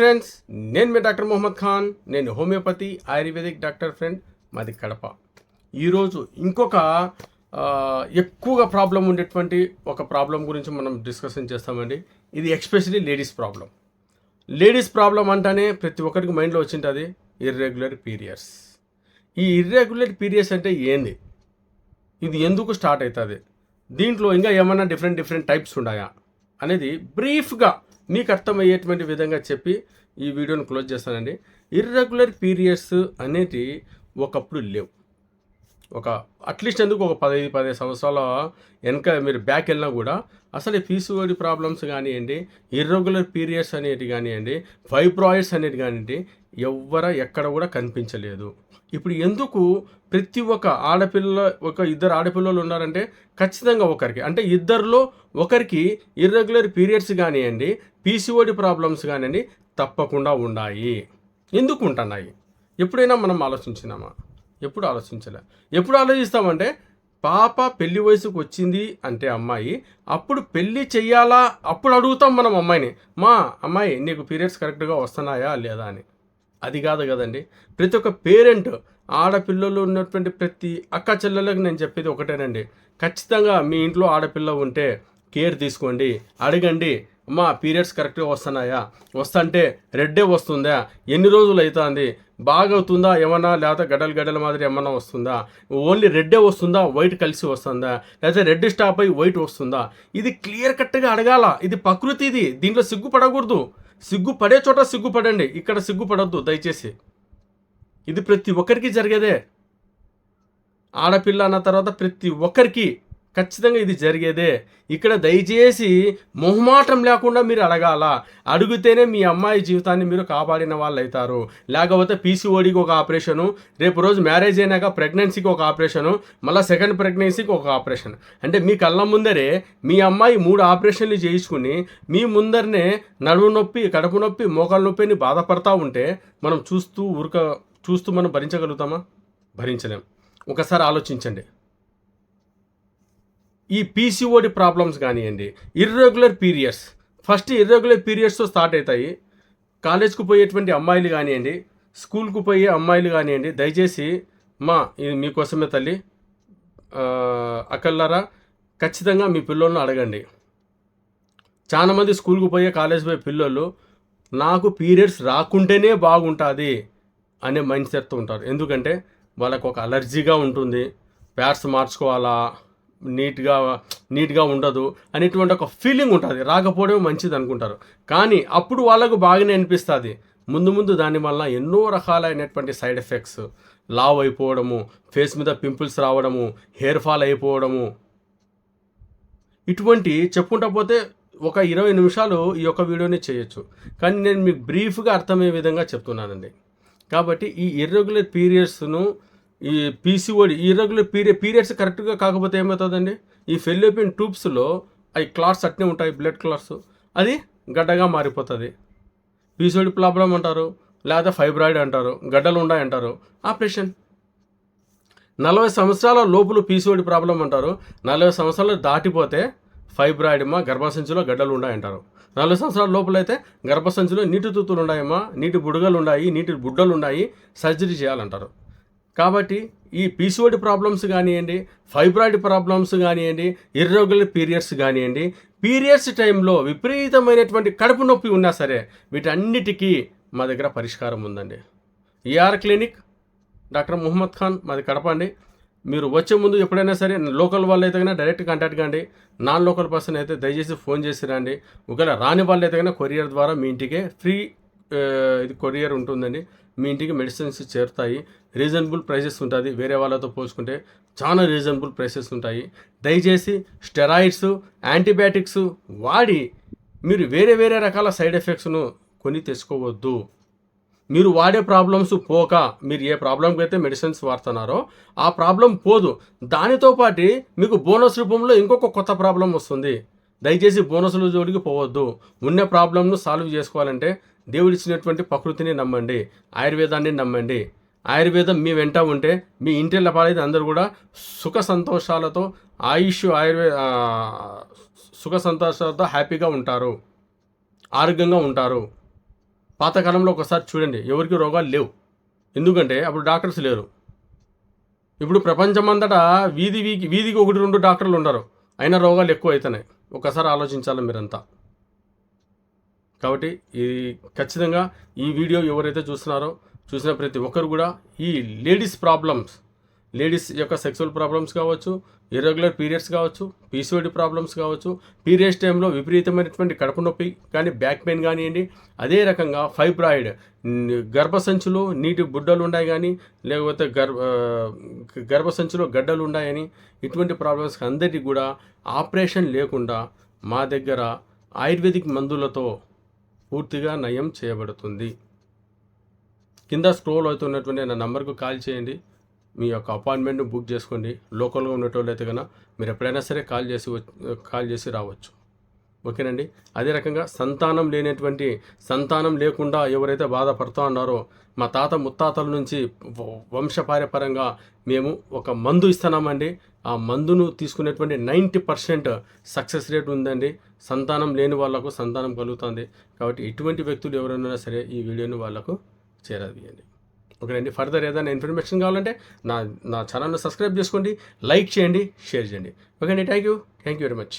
Friends నేను మీ doctor Mohammed Khan నేను homeopathy ayurvedic doctor friend మాది కడప. ఈరోజు ఇంకొక ఎక్కువగా ప్రాబ్లం ఉండేటువంటి ఒక ప్రాబ్లం గురించి మనం డిస్కషన్ చేస్తామండి. ఇది especially ladies problem. Ladies problem అంటేనే ప్రతి ఒక్కరికి మైండ్లో వచ్చింటుంది ఇర్రెగ్యులర్ పీరియడ్స్. ఈ ఇర్రెగ్యులర్ పీరియడ్స్ అంటే ఏంది? ఇది ఎందుకు స్టార్ట్ అవుతుంది? దీంట్లో ఇంకా ఏమైనా డిఫరెంట్ డిఫరెంట్ టైప్స్ ఉన్నాయా? అనేది బ్రీఫ్గా మీకు అర్థమయ్యేటువంటి విధంగా చెప్పి ఈ వీడియోని క్లోజ్ చేస్తానండి. ఇర్రెగ్యులర్ పీరియడ్స్ అనేటి ఒకప్పుడు లేవు. ఒక అట్లీస్ట్ ఎందుకు ఒక పదహైదు పదిహేను సంవత్సరాల వెనక మీరు బ్యాక్ వెళ్ళినా కూడా అసలు పీసీఓడి ప్రాబ్లమ్స్ కానివ్వండి ఇర్రెగ్యులర్ పీరియడ్స్ అనేటి కానివ్వండి ఫైబ్రాయిడ్స్ అనేటి కానివ్వండి ఎవ్వర ఎక్కడ కూడా కనిపించలేదు. ఇప్పుడు ఎందుకు ప్రతి ఒక్క ఆడపిల్ల ఒక ఇద్దరు ఆడపిల్లలు ఉన్నారంటే ఖచ్చితంగా ఒకరికి అంటే ఇద్దరిలో ఒకరికి ఇర్రెగ్యులర్ పీరియడ్స్ కానివ్వండి పీసీఓడి ప్రాబ్లమ్స్ కానివ్వండి తప్పకుండా ఉన్నాయి ఎందుకు ఉంటున్నాయి? ఎప్పుడైనా మనం ఆలోచించినామా? ఎప్పుడు ఆలోచించలే. ఎప్పుడు ఆలోచిస్తామంటే పాప పెళ్ళి వయసుకు వచ్చింది అంటే అమ్మాయి అప్పుడు పెళ్ళి చెయ్యాలా? అప్పుడు అడుగుతాం మనం అమ్మాయిని మా అమ్మాయి నీకు పీరియడ్స్ కరెక్ట్గా వస్తున్నాయా? లేదా? అని. అది కాదు కదండి. ప్రతి ఒక్క పేరెంట్ ఆడపిల్లలు ఉన్నటువంటి ప్రతి అక్క చెల్లెలకు నేను చెప్పేది ఒకటేనండి. ఖచ్చితంగా మీ ఇంట్లో ఆడపిల్ల ఉంటే కేర్ తీసుకోండి అడగండి అమ్మా పీరియడ్స్ కరెక్ట్గా వస్తున్నాయా? వస్తుంటే రెడ్డే వస్తుందా? ఎన్ని రోజులు అవుతుంది? బాగా అవుతుందా ఏమన్నా? లేకపోతే గడ్డలు గడ్డల మాదిరి ఏమన్నా వస్తుందా? ఓన్లీ రెడ్డే వస్తుందా? వైట్ కలిసి వస్తుందా? లేకపోతే రెడ్ స్టాప్ అయి వైట్ వస్తుందా? ఇది క్లియర్ కట్గా అడగాల. ఇది ప్రకృతి ఇది. దీంట్లో సిగ్గుపడకూడదు. సిగ్గుపడే చోట సిగ్గుపడండి. ఇక్కడ సిగ్గుపడద్దు దయచేసి. ఇది ప్రతి ఒక్కరికి జరిగేదే. ఆడపిల్ల అన్న తర్వాత ప్రతి ఒక్కరికి ఖచ్చితంగా ఇది జరిగేదే. ఇక్కడ దయచేసి మొహమాటం లేకుండా మీరు అడగాల. అడిగితేనే మీ అమ్మాయి జీవితాన్ని మీరు కాపాడిన వాళ్ళు అవుతారు లేకపోతే పీసీఓడికి ఒక ఆపరేషను రేపు రోజు మ్యారేజ్ అయినాక ప్రెగ్నెన్సీకి ఒక ఆపరేషను మళ్ళీ సెకండ్ ప్రెగ్నెన్సీకి ఒక ఆపరేషన్. అంటే మీ కళ్ళ ముందరే మీ అమ్మాయి మూడు ఆపరేషన్లు చేయించుకుని మీ ముందరనే నడుము నొప్పి కడుపు నొప్పి మోకాలు నొప్పిని బాధపడతా ఉంటే మనం చూస్తూ ఊరక చూస్తూ మనం భరించగలుగుతామా? భరించలేం. ఒకసారి ఆలోచించండి. ఈ పీసీఓడి ప్రాబ్లమ్స్ కానివ్వండి ఇర్రెగ్యులర్ పీరియడ్స్ ఫస్ట్ ఇర్రెగ్యులర్ పీరియడ్స్తో స్టార్ట్ అవుతాయి కాలేజ్కి పోయేటువంటి అమ్మాయిలు కానివ్వండి స్కూల్కి పోయే అమ్మాయిలు కానివ్వండి దయచేసి మా ఇది మీకోసమే తల్లి అక్కల్లారా ఖచ్చితంగా మీ పిల్లలను అడగండి. చాలామంది స్కూల్కి పోయే కాలేజ్ పోయే పిల్లలు నాకు పీరియడ్స్ రాకుంటేనే బాగుంటుంది అనే మైండ్ సెట్తో ఉంటారు. ఎందుకంటే వాళ్ళకు ఒక అలర్జీగా ఉంటుంది. ప్యాడ్స్ మార్చుకోవాలా? నీట్గా నీట్గా ఉండదు అనేటువంటి ఒక ఫీలింగ్ ఉంటుంది. రాకపోవడం మంచిది అనుకుంటారు. కానీ అప్పుడు వాళ్ళకు బాగానే అనిపిస్తుంది. ముందు ముందు దాని వల్ల ఎన్నో రకాలైనటువంటి సైడ్ ఎఫెక్ట్స్ లావ్ అయిపోవడము ఫేస్ మీద పింపుల్స్ రావడము హెయిర్ ఫాల్ అయిపోవడము. ఇటువంటి చెప్పుకుంటా పోతే ఒక ఇరవై నిమిషాలు ఈ యొక్క వీడియోని చేయొచ్చు. కానీ నేను మీకు బ్రీఫ్గా అర్థమయ్యే విధంగా చెప్తున్నానండి. కాబట్టి ఈ ఇర్రెగ్యులర్ పీరియడ్స్ను ఈ పీసీఓడి ఇర్రెగ్యులర్ పీరియడ్ పీరియడ్స్ కరెక్ట్గా కాకపోతే ఏమవుతుందండి? ఈ ఫెల్లోపియన్ ట్యూబ్స్లో అవి క్లాట్స్ అట్నే ఉంటాయి బ్లడ్ క్లాట్స్ అది గడ్డగా మారిపోతుంది. పీసీఓడి ప్రాబ్లం అంటారు లేదా ఫైబ్రాయిడ్ అంటారు గడ్డలు ఉన్నాయి అంటారు. ఆపరేషన్ నలభై సంవత్సరాల లోపల పీసీఓడి ప్రాబ్లం అంటారు. నలభై సంవత్సరాలు దాటిపోతే ఫైబ్రాయిడ్ అమ్మా గర్భసంచిలో గడ్డలు ఉన్నాయంటారు. నలభై సంవత్సరాల లోపల అయితే గర్భసంచిలో నీటి తూతులు ఉన్నాయమ్మా నీటి బుడగలు ఉన్నాయి నీటి బుడ్డలు ఉన్నాయి సర్జరీ చేయాలంటారు. కాబట్టి ఈ పీసీఓడి ప్రాబ్లమ్స్ కానివ్వండి ఫైబ్రాయిడ్ ప్రాబ్లమ్స్ కానివ్వండి ఇర్రెగ్యులర్ పీరియడ్స్ కానివ్వండి పీరియడ్స్ టైంలో విపరీతమైనటువంటి కడుపు నొప్పి ఉన్నా సరే వీటన్నిటికీ మా దగ్గర పరిష్కారం ఉందండి. ER clinic doctor Muhammad Khan మాది కడప అండి. మీరు వచ్చే ముందు ఎప్పుడైనా సరే లోకల్ వాళ్ళు అయితే కన్నా డైరెక్ట్ కాంటాక్ట్ కండి. నాన్ లోకల్ పర్సన్ అయితే దయచేసి ఫోన్ చేసి రండి. ఒకవేళ రాని వాళ్ళు అయితే కన్నా కొరియర్ ద్వారా మీ ఇంటికే ఫ్రీ ఇది కొరియర్ ఉంటుందండి. మీ ఇంటికి మెడిసిన్స్ చేరుతాయి. రీజనబుల్ ప్రైసెస్ ఉంటుంది. వేరే వాళ్ళతో పోల్చుకుంటే చాలా రీజనబుల్ ప్రైసెస్ ఉంటాయి. దయచేసి స్టెరాయిడ్స్ యాంటీబయాటిక్స్ వాడి మీరు వేరే వేరే రకాల సైడ్ ఎఫెక్ట్స్ను కొని తెచ్చుకోవద్దు. మీరు వాడే ప్రాబ్లమ్స్ పోక మీరు ఏ ప్రాబ్లంకి అయితే మెడిసిన్స్ వాడుతున్నారో ఆ ప్రాబ్లం పోదు. దానితో పాటు మీకు బోనస్ రూపంలో ఇంకొక కొత్త ప్రాబ్లం వస్తుంది. దయచేసి బోనస్ల జోడికి పోవద్దు. ఉన్న ప్రాబ్లంను సాల్వ్ చేసుకోవాలంటే దేవుడిచ్చినటువంటి ప్రకృతిని నమ్మండి ఆయుర్వేదాన్ని నమ్మండి. ఆయుర్వేదం మీ వెంట ఉంటే మీ ఇంటిలో పాలైతే అందరూ కూడా సుఖ సంతోషాలతో ఆయుష్ ఆయుర్వేద సుఖ సంతోషాలతో హ్యాపీగా ఉంటారు. ఆరోగ్యంగా ఉంటారు. పాతకాలంలో ఒకసారి చూడండి ఎవరికి రోగాలు లేవు. ఎందుకంటే అప్పుడు డాక్టర్స్ లేరు. ఇప్పుడు ప్రపంచమంతటా వీధి వీధి వీధికి ఒకటి రెండు డాక్టర్లు ఉండరు. అయినా రోగాలు ఎక్కువ అవుతున్నాయి ఒకసారి ఆలోచించాలి మీరంతా? కాబట్టి ఈ ఖచ్చితంగా ఈ వీడియో ఎవరైతే చూస్తున్నారో చూసిన ప్రతి ఒక్కరు కూడా ఈ లేడీస్ ప్రాబ్లమ్స్ లేడీస్ యొక్క సెక్సువల్ ప్రాబ్లమ్స్ కావచ్చు ఇర్రెగ్యులర్ పీరియడ్స్ కావచ్చు పీసీఓడి ప్రాబ్లమ్స్ కావచ్చు పీరియడ్స్ టైంలో విపరీతమైనటువంటి కడుపు నొప్పి కానీ బ్యాక్ పెయిన్ కానివ్వండి అదే రకంగా ఫైబ్రాయిడ్ న్- గర్భసంచులు నీటి బుడ్డలు ఉన్నాయి కానీ లేకపోతే గర్భ ఆ, గర్భసంచులో గడ్డలు ఉన్నాయని ఇటువంటి ప్రాబ్లమ్స్ అందరికీ కూడా ఆపరేషన్ లేకుండా మా దగ్గర ఆయుర్వేదిక్ మందులతో పూర్తిగా నయం చేయబడుతుంది. కింద స్క్రోల్ అవుతున్నటువంటి నా నంబర్కు కాల్ చేయండి. మీ యొక్క అపాయింట్మెంట్ బుక్ చేసుకోండి. లోకల్గా ఉన్నటోళ్ళు అయితే కనుక మీరు ఎప్పుడైనా సరే కాల్ చేసి కాల్ చేసి రావచ్చు. ఓకేనండి? అదే రకంగా సంతానం లేనటువంటి సంతానం లేకుండా ఎవరైతే బాధపడుతూ ఉన్నారో మా తాత ముత్తాతల నుంచి వంశపార్యపరంగా వంశపారపరంగా మేము ఒక మందు ఇస్తున్నామండి. ఆ మందును తీసుకునేటువంటి నైంటీ పర్సెంట్ సక్సెస్ రేట్ ఉందండి. సంతానం లేని వాళ్ళకు సంతానం కలుగుతుంది. కాబట్టి ఇటువంటి వ్యక్తులు ఎవరైనా సరే ఈ వీడియోని వాళ్ళకు చేరదీయండి. ఓకేనండి? ఫర్దర్ ఏదైనా ఇన్ఫర్మేషన్ కావాలంటే నా నా ఛానల్ని సబ్స్క్రైబ్ చేసుకోండి లైక్ చేయండి షేర్ చేయండి. ఓకేనండి? Thank you thank you very much.